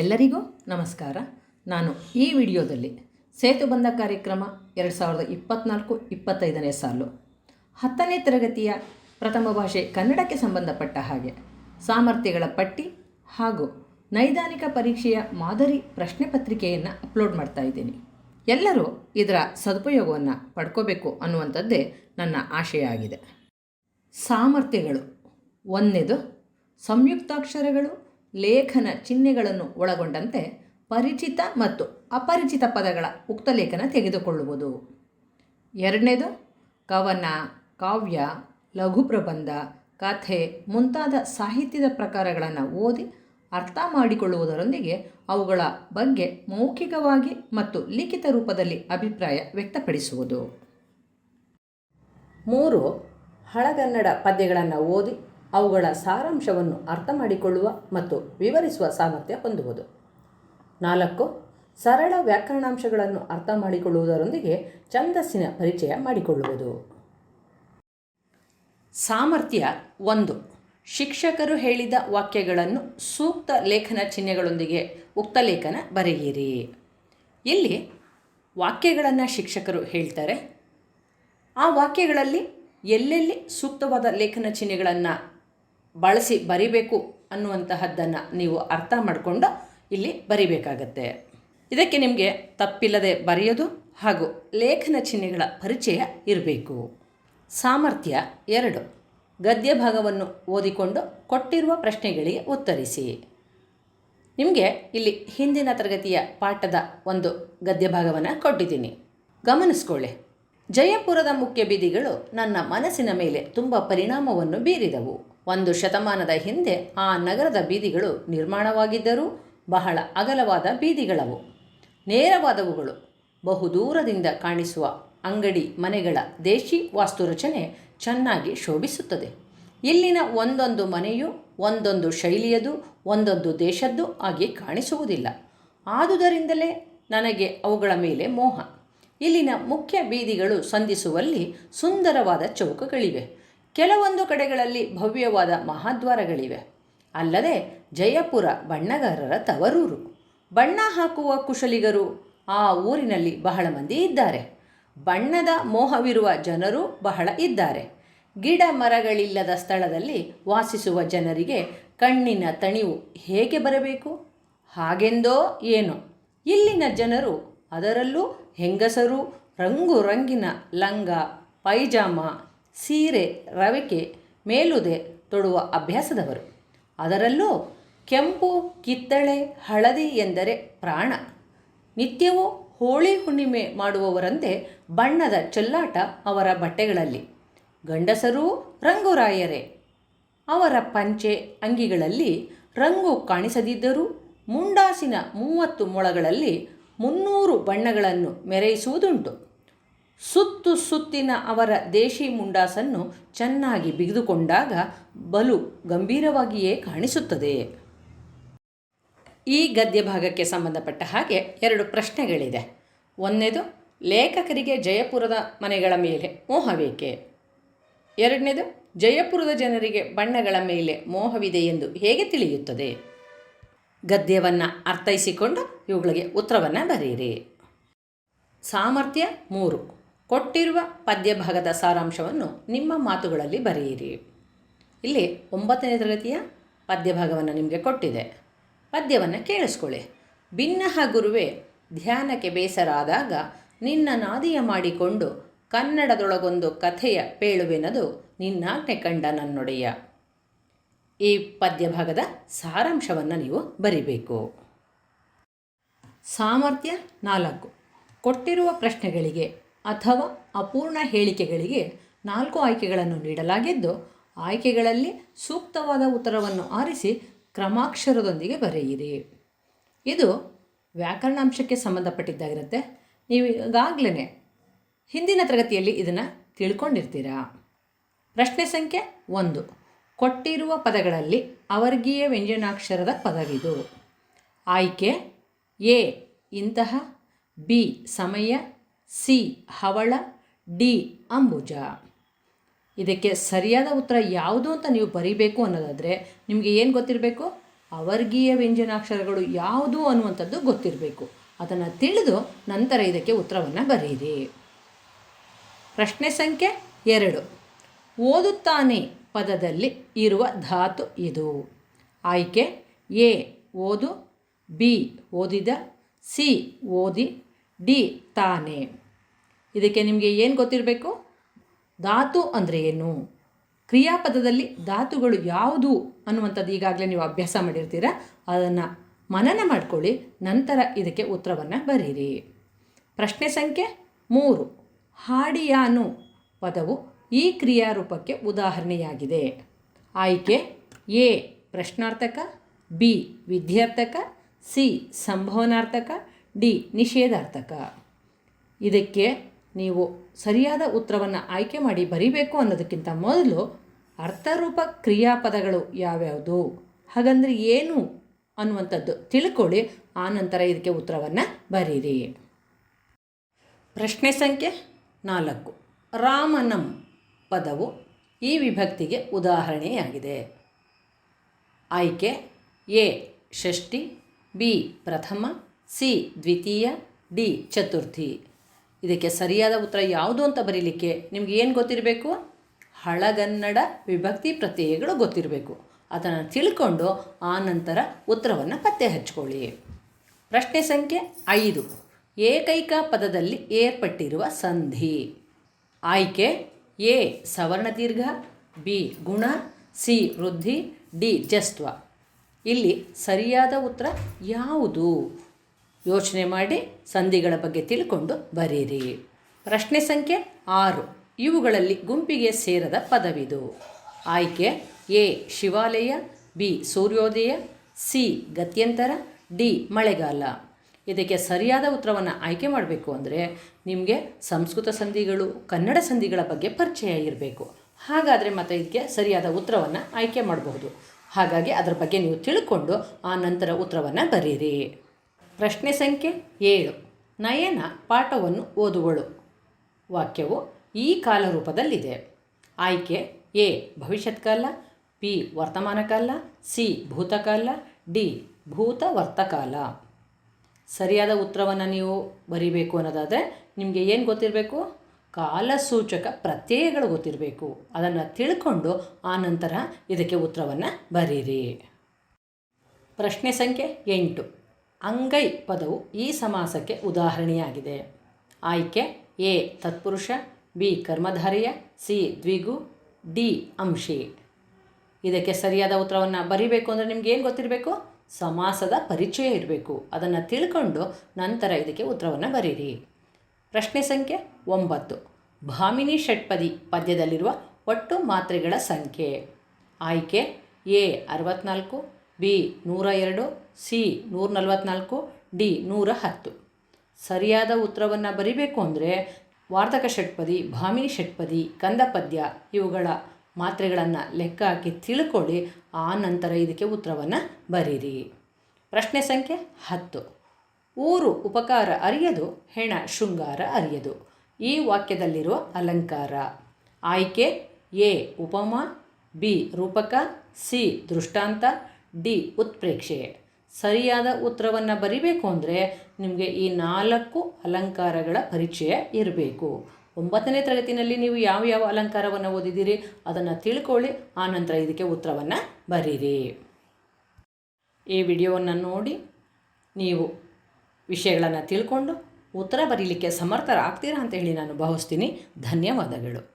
ಎಲ್ಲರಿಗೂ ನಮಸ್ಕಾರ. ನಾನು ಈ ವಿಡಿಯೋದಲ್ಲಿ ಸೇತುಬಂಧ ಕಾರ್ಯಕ್ರಮ ಎರಡು ಸಾವಿರದ ಇಪ್ಪತ್ತ್ನಾಲ್ಕು ಇಪ್ಪತ್ತೈದನೇ ಸಾಲು. ಹತ್ತನೇ ತರಗತಿಯ ಪ್ರಥಮ ಭಾಷೆ ಕನ್ನಡಕ್ಕೆ ಸಂಬಂಧಪಟ್ಟ ಹಾಗೆ ಸಾಮರ್ಥ್ಯಗಳ ಪಟ್ಟಿ ಹಾಗೂ ನೈದಾನಿಕ ಪರೀಕ್ಷೆಯ ಮಾದರಿ ಪ್ರಶ್ನೆ ಪತ್ರಿಕೆಯನ್ನು ಅಪ್ಲೋಡ್ ಮಾಡ್ತಾ ಇದ್ದೀನಿ. ಎಲ್ಲರೂ ಇದರ ಸದುಪಯೋಗವನ್ನು ಪಡ್ಕೋಬೇಕು ಅನ್ನುವಂಥದ್ದೇ ನನ್ನ ಆಶಯ ಆಗಿದೆ ಸಾಮರ್ಥ್ಯಗಳು. ಒಂದನೇದು ಸಂಯುಕ್ತಾಕ್ಷರಗಳು ಲೇಖನ ಚಿಹ್ನೆಗಳನ್ನು ಒಳಗೊಂಡಂತೆ ಪರಿಚಿತ ಮತ್ತು ಅಪರಿಚಿತ ಪದಗಳ ಉಕ್ತಲೇಖನ ತೆಗೆದುಕೊಳ್ಳುವುದು. ಎರಡನೇದು, ಕವನ, ಕಾವ್ಯ, ಲಘು ಪ್ರಬಂಧ, ಕಥೆ ಮುಂತಾದ ಸಾಹಿತ್ಯದ ಪ್ರಕಾರಗಳನ್ನು ಓದಿ ಅರ್ಥ ಮಾಡಿಕೊಳ್ಳುವುದರೊಂದಿಗೆ ಅವುಗಳ ಬಗ್ಗೆ ಮೌಖಿಕವಾಗಿ ಮತ್ತು ಲಿಖಿತ ರೂಪದಲ್ಲಿ ಅಭಿಪ್ರಾಯ ವ್ಯಕ್ತಪಡಿಸುವುದು. ಮೂರು, ಹಳಗನ್ನಡ ಪದ್ಯಗಳನ್ನು ಓದಿ ಅವುಗಳ ಸಾರಾಂಶವನ್ನು ಅರ್ಥ ಮಾಡಿಕೊಳ್ಳುವ ಮತ್ತು ವಿವರಿಸುವ ಸಾಮರ್ಥ್ಯ ಹೊಂದುವುದು. ನಾಲ್ಕು, ಸರಳ ವ್ಯಾಕರಣಾಂಶಗಳನ್ನು ಅರ್ಥ ಮಾಡಿಕೊಳ್ಳುವುದರೊಂದಿಗೆ ಛಂದಸ್ಸಿನ ಪರಿಚಯ ಮಾಡಿಕೊಳ್ಳುವುದು. ಸಾಮರ್ಥ್ಯ ಒಂದು, ಶಿಕ್ಷಕರು ಹೇಳಿದ ವಾಕ್ಯಗಳನ್ನು ಸೂಕ್ತ ಲೇಖನ ಚಿಹ್ನೆಗಳೊಂದಿಗೆ ಉಕ್ತ ಲೇಖನ ಬರೆಯಿರಿ. ಇಲ್ಲಿ, ವಾಕ್ಯಗಳನ್ನು ಶಿಕ್ಷಕರು ಹೇಳ್ತಾರೆ. ಆ ವಾಕ್ಯಗಳಲ್ಲಿ ಎಲ್ಲೆಲ್ಲಿ ಸೂಕ್ತವಾದ ಲೇಖನ ಚಿಹ್ನೆಗಳನ್ನು ಬಳಸಿ ಬರಿಬೇಕು ಅನ್ನುವಂತಹದ್ದನ್ನು ನೀವು ಅರ್ಥ ಮಾಡಿಕೊಂಡು ಇಲ್ಲಿ ಬರಿಬೇಕಾಗತ್ತೆ. ಇದಕ್ಕೆ ನಿಮಗೆ ತಪ್ಪಿಲ್ಲದೆ ಬರೆಯೋದು ಹಾಗೂ ಲೇಖನ ಚಿಹ್ನೆಗಳ ಪರಿಚಯ ಇರಬೇಕು. ಸಾಮರ್ಥ್ಯ ಎರಡು. ಗದ್ಯ ಭಾಗವನ್ನು ಓದಿಕೊಂಡು ಕೊಟ್ಟಿರುವ ಪ್ರಶ್ನೆಗಳಿಗೆ ಉತ್ತರಿಸಿ. ನಿಮಗೆ ಇಲ್ಲಿ ಹಿಂದಿನ ತರಗತಿಯ ಪಾಠದ ಒಂದು ಗದ್ಯ ಭಾಗವನ್ನು ಕೊಟ್ಟಿದ್ದೀನಿ. ಗಮನಿಸ್ಕೊಳ್ಳಿ. ಜಯಪುರದ ಮುಖ್ಯ ಬೀದಿಗಳು ನನ್ನ ಮನಸ್ಸಿನ ಮೇಲೆ ತುಂಬ ಪರಿಣಾಮವನ್ನು ಬೀರಿದವು. ಒಂದು ಶತಮಾನದ ಹಿಂದೆ ಆ ನಗರದ ಬೀದಿಗಳು ನಿರ್ಮಾಣವಾಗಿದ್ದರೂ ಬಹಳ ಅಗಲವಾದ ಬೀದಿಗಳವು. ನೇರವಾದವುಗಳು ಬಹುದೂರದಿಂದ ಕಾಣಿಸುವ ಅಂಗಡಿ ಮನೆಗಳ ದೇಶಿ ವಾಸ್ತುರಚನೆ ಚೆನ್ನಾಗಿ ಶೋಭಿಸುತ್ತದೆ. ಇಲ್ಲಿನ ಒಂದೊಂದು ಮನೆಯು ಒಂದೊಂದು ಶೈಲಿಯದು, ಒಂದೊಂದು ದೇಶದ್ದು ಆಗಿ ಕಾಣಿಸುವುದಿಲ್ಲ. ಆದುದರಿಂದಲೇ ನನಗೆ ಅವುಗಳ ಮೇಲೆ ಮೋಹ. ಇಲ್ಲಿನ ಮುಖ್ಯ ಬೀದಿಗಳು ಸಂಧಿಸುವಲ್ಲಿ ಸುಂದರವಾದ ಚೌಕಗಳಿವೆ. ಕೆಲವೊಂದು ಕಡೆಗಳಲ್ಲಿ ಭವ್ಯವಾದ ಮಹಾದ್ವಾರಗಳಿವೆ. ಅಲ್ಲದೆ ಜಯಪುರ ಬಣ್ಣಗಾರರ ತವರೂರು. ಬಣ್ಣ ಹಾಕುವ ಕುಶಲಿಗರು ಆ ಊರಿನಲ್ಲಿ ಬಹಳ ಮಂದಿ ಇದ್ದಾರೆ. ಬಣ್ಣದ ಮೋಹವಿರುವ ಜನರು ಬಹಳ ಇದ್ದಾರೆ. ಗಿಡ ಮರಗಳಿಲ್ಲದ ಸ್ಥಳದಲ್ಲಿ ವಾಸಿಸುವ ಜನರಿಗೆ ಕಣ್ಣಿನ ತಣಿವು ಹೇಗೆ ಬರಬೇಕು? ಹಾಗೆಂದೋ ಏನೋ. ಇಲ್ಲಿನ ಜನರು ಅದರಲ್ಲೂ ಹೆಂಗಸರು, ರಂಗು ರಂಗಿನ ಲಂಗ, ಪೈಜಾಮ ಸೀರೆ, ರವಿಕೆ, ಮೇಲುದೆ ತೊಡುವ ಅಭ್ಯಾಸದವರು. ಅದರಲ್ಲೂ ಕೆಂಪು, ಕಿತ್ತಳೆ, ಹಳದಿ ಎಂದರೆ ಪ್ರಾಣ. ನಿತ್ಯವೂ ಹೋಳಿ ಹುಣ್ಣಿಮೆ ಮಾಡುವವರಂತೆ ಬಣ್ಣದ ಚೆಲ್ಲಾಟ ಅವರ ಬಟ್ಟೆಗಳಲ್ಲಿ. ಗಂಡಸರೂ ರಂಗುರಾಯರೇ. ಅವರ ಪಂಚೆ ಅಂಗಿಗಳಲ್ಲಿ ರಂಗು ಕಾಣಿಸದಿದ್ದರೂ ಮುಂಡಾಸಿನ ಮೂವತ್ತು ಮೊಳಗಳಲ್ಲಿ ಮುನ್ನೂರು ಬಣ್ಣಗಳನ್ನು ಮೆರೆಯಿಸುವುದುಂಟು. ಸುತ್ತು ಸುತ್ತಿನ ಅವರ ದೇಶಿ ಮುಂಡಾಸನ್ನು ಚೆನ್ನಾಗಿ ಬಿಗಿದುಕೊಂಡಾಗ ಬಲು ಗಂಭೀರವಾಗಿಯೇ ಕಾಣಿಸುತ್ತದೆ. ಈ ಗದ್ಯ ಭಾಗಕ್ಕೆ ಸಂಬಂಧಪಟ್ಟ ಹಾಗೆ ಎರಡು ಪ್ರಶ್ನೆಗಳಿದೆ. ಒಂದನೇದು ಲೇಖಕರಿಗೆ ಜಯಪುರದ ಮನೆಗಳ ಮೇಲೆ ಮೋಹವೇಕೆ? ಎರಡನೇದು, ಜಯಪುರದ ಜನರಿಗೆ ಬಣ್ಣಗಳ ಮೇಲೆ ಮೋಹವಿದೆ ಎಂದು ಹೇಗೆ ತಿಳಿಯುತ್ತದೆ? ಗದ್ಯವನ್ನು ಅರ್ಥೈಸಿಕೊಂಡು ಇವುಗಳಿಗೆ ಉತ್ತರವನ್ನು ಬರೆಯಿರಿ. ಸಾಮರ್ಥ್ಯ ಮೂರು. ಕೊಟ್ಟಿರುವ ಪದ್ಯಭಾಗದ ಸಾರಾಂಶವನ್ನು ನಿಮ್ಮ ಮಾತುಗಳಲ್ಲಿ ಬರೆಯಿರಿ. ಇಲ್ಲಿ ಒಂಬತ್ತನೇ ತರಗತಿಯ ಪದ್ಯಭಾಗವನ್ನು ನಿಮಗೆ ಕೊಟ್ಟಿದೆ. ಪದ್ಯವನ್ನು ಕೇಳಿಸ್ಕೊಳ್ಳಿ. ಭಿನ್ನಹ ಗುರುವೆ, ಧ್ಯಾನಕ್ಕೆ ಬೇಸರಾದಾಗ ನಿನ್ನ ನಾದಿಯ ಮಾಡಿಕೊಂಡು ಕನ್ನಡದೊಳಗೊಂದು ಕಥೆಯ ಪೇಳುವೆನದು ನಿನ್ನಾಜ್ಞೆ ಕಂಡ ನನ್ನೊಡೆಯ. ಈ ಪದ್ಯಭಾಗದ ಸಾರಾಂಶವನ್ನು ನೀವು ಬರಿಬೇಕು. ಸಾಮರ್ಥ್ಯ ನಾಲ್ಕು. ಕೊಟ್ಟಿರುವ ಪ್ರಶ್ನೆಗಳಿಗೆ ಅಥವಾ ಅಪೂರ್ಣ ಹೇಳಿಕೆಗಳಿಗೆ ನಾಲ್ಕು ಆಯ್ಕೆಗಳನ್ನು ನೀಡಲಾಗಿದ್ದು, ಆಯ್ಕೆಗಳಲ್ಲಿ ಸೂಕ್ತವಾದ ಉತ್ತರವನ್ನು ಆರಿಸಿ ಕ್ರಮಾಕ್ಷರದೊಂದಿಗೆ ಬರೆಯಿರಿ. ಇದು ವ್ಯಾಕರಣಾಂಶಕ್ಕೆ ಸಂಬಂಧಪಟ್ಟಿದ್ದಾಗಿರುತ್ತೆ. ನೀವು ಈಗಾಗಲೇ ಹಿಂದಿನ ತರಗತಿಯಲ್ಲಿ ಇದನ್ನು ತಿಳ್ಕೊಂಡಿರ್ತೀರಾ? ಪ್ರಶ್ನೆ ಸಂಖ್ಯೆ ಒಂದು. ಕೊಟ್ಟಿರುವ ಪದಗಳಲ್ಲಿ ಅವರ್ಗೀಯ ವ್ಯಂಜನಾಕ್ಷರದ ಪದವಿದು. ಆಯ್ಕೆ ಎ, ಇಂತಹ, ಬಿ, ಸಮಯ ಸಿ, ಹವಳ, ಡಿ, ಅಂಬುಜ. ಇದಕ್ಕೆ ಸರಿಯಾದ ಉತ್ತರ ಯಾವುದು ಅಂತ ನೀವು ಬರೀಬೇಕು ಅನ್ನೋದಾದರೆ ನಿಮಗೆ ಏನು ಗೊತ್ತಿರಬೇಕು? ಅವರ್ಗೀಯ ವ್ಯಂಜನಾಕ್ಷರಗಳು ಯಾವುದು ಅನ್ನುವಂಥದ್ದು ಗೊತ್ತಿರಬೇಕು. ಅದನ್ನು ತಿಳಿದು ನಂತರ ಇದಕ್ಕೆ ಉತ್ತರವನ್ನು ಬರೆಯಿರಿ. ಪ್ರಶ್ನೆ ಸಂಖ್ಯೆ ಎರಡು. ಓದುತ್ತಾನೆ ಪದದಲ್ಲಿ ಇರುವ ಧಾತು ಇದು. ಆಯ್ಕೆ ಎ, ಓದು, ಬಿ, ಓದಿದ, ಸಿ, ಓದಿ, ಡಿ, ತಾನೆ. ಇದಕ್ಕೆ ನಿಮಗೆ ಏನು ಗೊತ್ತಿರಬೇಕು? ಧಾತು ಅಂದರೆ ಏನು? ಕ್ರಿಯಾಪದದಲ್ಲಿ ಧಾತುಗಳು ಯಾವುದು ಅನ್ನುವಂಥದ್ದು ಈಗಾಗಲೇ ನೀವು ಅಭ್ಯಾಸ ಮಾಡಿರ್ತೀರ? ಅದನ್ನು ಮನನ ಮಾಡಿಕೊಳ್ಳಿ, ನಂತರ ಇದಕ್ಕೆ ಉತ್ತರವನ್ನು ಬರೀರಿ. ಪ್ರಶ್ನೆ ಸಂಖ್ಯೆ ಮೂರು. ಹಾಡಿಯಾನು ಪದವು ಈ ಕ್ರಿಯಾರೂಪಕ್ಕೆ ಉದಾಹರಣೆಯಾಗಿದೆ. ಆಯ್ಕೆ ಎ, ಪ್ರಶ್ನಾರ್ಥಕ, ಬಿ, ವಿದ್ಯಾರ್ಥಕ, ಸಿ, ಸಂಭವನಾರ್ಥಕ, ಡಿ, ನಿಷೇಧಾರ್ಥಕ. ಇದಕ್ಕೆ ನೀವು ಸರಿಯಾದ ಉತ್ತರವನ್ನು ಆಯ್ಕೆ ಮಾಡಿ ಬರೀಬೇಕು ಅನ್ನೋದಕ್ಕಿಂತ ಮೊದಲು ಅರ್ಥರೂಪ ಕ್ರಿಯಾಪದಗಳು ಯಾವ್ಯಾವುದು? ಹಾಗಂದರೆ ಏನು ಅನ್ನುವಂಥದ್ದು ತಿಳ್ಕೊಳ್ಳಿ, ಆನಂತರ ಇದಕ್ಕೆ ಉತ್ತರವನ್ನು ಬರೀರಿ. ಪ್ರಶ್ನೆ ಸಂಖ್ಯೆ ನಾಲ್ಕು. ರಾಮನಂ ಪದವು ಈ ವಿಭಕ್ತಿಗೆ ಉದಾಹರಣೆಯಾಗಿದೆ. ಆಯ್ಕೆ ಎ, ಷಷ್ಠಿ, ಬಿ, ಪ್ರಥಮ, ಸಿ, ದ್ವಿತೀಯ, ಡಿ, ಚತುರ್ಥಿ. ಇದಕ್ಕೆ ಸರಿಯಾದ ಉತ್ತರ ಯಾವುದು ಅಂತ ಬರೀಲಿಕ್ಕೆ ನಿಮ್ಗೆ ಏನು ಗೊತ್ತಿರಬೇಕು? ಹಳಗನ್ನಡ ವಿಭಕ್ತಿ ಪ್ರತ್ಯಯಗಳು ಗೊತ್ತಿರಬೇಕು. ಅದನ್ನು ತಿಳ್ಕೊಂಡು ಆ ನಂತರ ಉತ್ತರವನ್ನು ಪತ್ತೆ ಹಚ್ಕೊಳ್ಳಿ. ಪ್ರಶ್ನೆ ಸಂಖ್ಯೆ ಐದು. ಏಕೈಕ ಪದದಲ್ಲಿ ಏರ್ಪಟ್ಟಿರುವ ಸಂಧಿ. ಆಯ್ಕೆ ಎ ಸವರ್ಣ ದೀರ್ಘ ಬಿ, ಗುಣ, ಸಿ, ವೃದ್ಧಿ, ಡಿ, ಜಸ್ತ್ವ. ಇಲ್ಲಿ ಸರಿಯಾದ ಉತ್ತರ ಯಾವುದು? ಯೋಚನೆ ಮಾಡಿ ಸಂಧಿಗಳ ಬಗ್ಗೆ ತಿಳ್ಕೊಂಡು ಬರೀರಿ. ಪ್ರಶ್ನೆ ಸಂಖ್ಯೆ ಆರು. ಇವುಗಳಲ್ಲಿ ಗುಂಪಿಗೆ ಸೇರದ ಪದವಿದು. ಆಯ್ಕೆ ಎ. ಶಿವಾಲಯ, ಬಿ. ಸೂರ್ಯೋದಯ, ಸಿ. ಗತ್ಯಂತರ, ಡಿ. ಮಳೆಗಾಲ. ಇದಕ್ಕೆ ಸರಿಯಾದ ಉತ್ತರವನ್ನು ಆಯ್ಕೆ ಮಾಡಬೇಕು ಅಂದರೆ ನಿಮಗೆ ಸಂಸ್ಕೃತ ಸಂಧಿಗಳು, ಕನ್ನಡ ಸಂಧಿಗಳ ಬಗ್ಗೆ ಪರಿಚಯ ಇರಬೇಕು. ಹಾಗಾದರೆ ಮತ್ತೆ ಇದಕ್ಕೆ ಸರಿಯಾದ ಉತ್ತರವನ್ನು ಆಯ್ಕೆ ಮಾಡಬಹುದು. ಹಾಗಾಗಿ ಅದರ ಬಗ್ಗೆ ನೀವು ತಿಳ್ಕೊಂಡು ಆ ನಂತರ ಉತ್ತರವನ್ನು ಬರೀರಿ. ಪ್ರಶ್ನೆ ಸಂಖ್ಯೆ ಏಳು. ನಯನ ಪಾಠವನ್ನು ಓದುವಳು. ವಾಕ್ಯವು ಈ ಕಾಲರೂಪದಲ್ಲಿದೆ. ಆಯ್ಕೆ ಎ. ಭವಿಷ್ಯತ್ಕಾಲ ವರ್ತಮಾನ ವರ್ತಮಾನಕಾಲ, ಸಿ. ಭೂತಕಾಲ, ಡಿ. ಭೂತ ವರ್ತಕಾಲ ಸರಿಯಾದ ಉತ್ತರವನ್ನು ನೀವು ಬರಿಬೇಕು ಅನ್ನೋದಾದರೆ ನಿಮಗೆ ಏನು ಗೊತ್ತಿರಬೇಕು? ಕಾಲಸೂಚಕ ಪ್ರತ್ಯಯಗಳು ಗೊತ್ತಿರಬೇಕು. ಅದನ್ನು ತಿಳ್ಕೊಂಡು ಆ ನಂತರ ಇದಕ್ಕೆ ಉತ್ತರವನ್ನು ಬರೀರಿ. ಪ್ರಶ್ನೆ ಸಂಖ್ಯೆ ಎಂಟು. ಅಂಗೈ ಪದವು ಈ ಸಮಾಸಕ್ಕೆ ಉದಾಹರಣೆಯಾಗಿದೆ. ಆಯ್ಕೆ, ಎ, ತತ್ಪುರುಷ, ಬಿ, ಕರ್ಮಧಾರಿಯ, ಸಿ, ದ್ವಿಗು, ಡಿ, ಅಂಶಿ. ಇದಕ್ಕೆ ಸರಿಯಾದ ಉತ್ತರವನ್ನು ಬರೀಬೇಕು ಅಂದರೆ ನಿಮ್ಗೆ ಏನು ಗೊತ್ತಿರಬೇಕು? ಸಮಾಸದ ಪರಿಚಯ ಇರಬೇಕು. ಅದನ್ನು ತಿಳ್ಕೊಂಡು ನಂತರ ಇದಕ್ಕೆ ಉತ್ತರವನ್ನು ಬರೀರಿ. ಪ್ರಶ್ನೆ ಸಂಖ್ಯೆ ಒಂಬತ್ತು. ಭಾಮಿನಿ ಷಟ್ಪದಿ ಪದ್ಯದಲ್ಲಿರುವ ಒಟ್ಟು ಮಾತ್ರೆಗಳ ಸಂಖ್ಯೆ. ಆಯ್ಕೆ, ಎ, ಅರವತ್ನಾಲ್ಕು ಬಿ ನೂರ ಎರಡು, ಸಿ ನೂರ ನಲವತ್ನಾಲ್ಕು, ಡಿ ನೂರ ಹತ್ತು. ಸರಿಯಾದ ಉತ್ತರವನ್ನು ಬರಿಬೇಕು ಅಂದರೆ ವಾರ್ತಕ ಷಟ್ಪದಿ, ಭಾಮಿನಿ ಷಟ್ಪದಿ ಕಂದ ಪದ್ಯ ಇವುಗಳ ಮಾತ್ರೆಗಳನ್ನು ಲೆಕ್ಕ ಹಾಕಿ ತಿಳ್ಕೊಳ್ಳಿ, ಆ ನಂತರ ಇದಕ್ಕೆ ಉತ್ತರವನ್ನು ಬರೀರಿ. ಪ್ರಶ್ನೆ ಸಂಖ್ಯೆ ಹತ್ತು. ಊರು ಉಪಕಾರ ಅರಿಯದು, ಹೆಣ ಶೃಂಗಾರ ಅರಿಯದು. ಈ ವಾಕ್ಯದಲ್ಲಿರುವ ಅಲಂಕಾರ. ಆಯ್ಕೆ ಎ ಉಪಮ, ಬಿ ರೂಪಕ, ಸಿ ದೃಷ್ಟಾಂತ ಡಿ ಉತ್ಪ್ರೇಕ್ಷೆ. ಸರಿಯಾದ ಉತ್ತರವನ್ನು ಬರಿಬೇಕು ಅಂದರೆ ನಿಮಗೆ ಈ ನಾಲ್ಕು ಅಲಂಕಾರಗಳ ಪರಿಚಯ ಇರಬೇಕು. ಒಂಬತ್ತನೇ ತರಗತಿನಲ್ಲಿ ನೀವು ಯಾವ ಯಾವ ಅಲಂಕಾರವನ್ನು ಓದಿದ್ದೀರಿ? ಅದನ್ನು ತಿಳ್ಕೊಳ್ಳಿ ಆನಂತರ ಇದಕ್ಕೆ ಉತ್ತರವನ್ನು ಬರೀರಿ. ಈ ವಿಡಿಯೋವನ್ನು ನೋಡಿ ನೀವು ವಿಷಯಗಳನ್ನು ತಿಳ್ಕೊಂಡು ಉತ್ತರ ಬರೀಲಿಕ್ಕೆ ಸಮರ್ಥರಾಗ್ತೀರಾ ಅಂತ ಹೇಳಿ ನಾನು ಭಾವಿಸ್ತೀನಿ. ಧನ್ಯವಾದಗಳು.